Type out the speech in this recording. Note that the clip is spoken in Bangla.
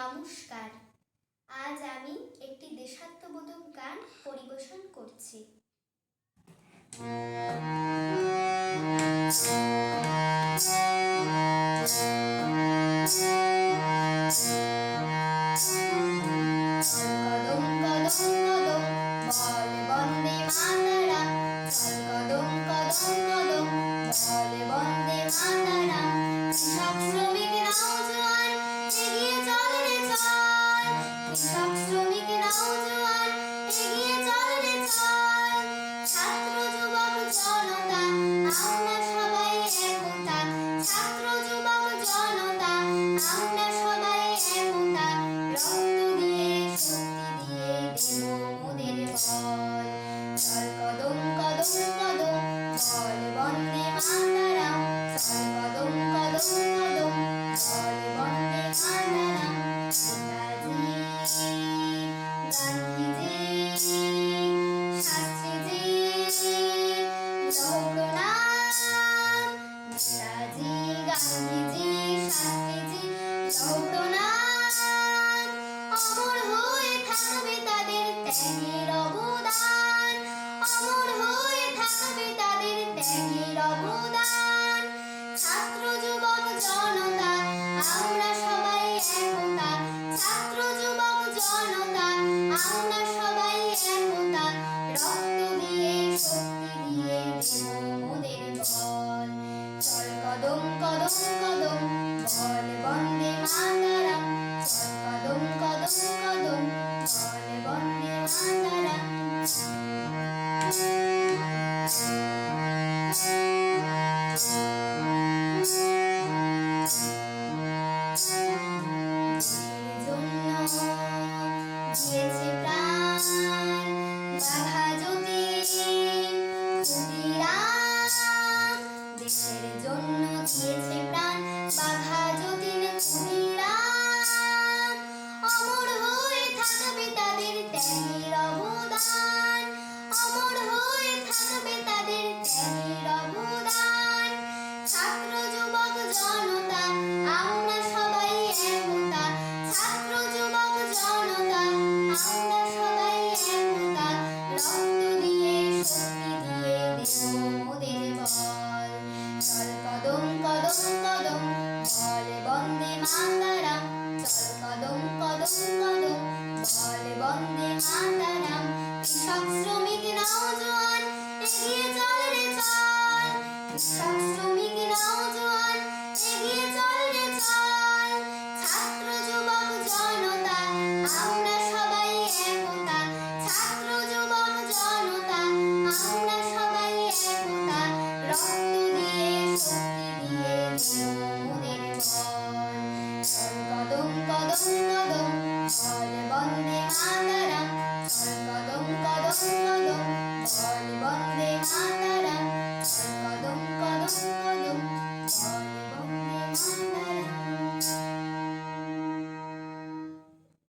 নমস্কার। আজ আমি একটি দেশাত্মবোধক গান পরিবেশন করছি। মাতারা কদম কদম কদম বলে বন্দে মাতারা শ্রমিক ছাত্র যুবক জনতা kids. চল কদম কদম কদম বল বন্দে মাতা বল চল কদম কদম কদম বল বন্দে মাতারাম চল কদম কদম কদম বল বন্দে মাতারাম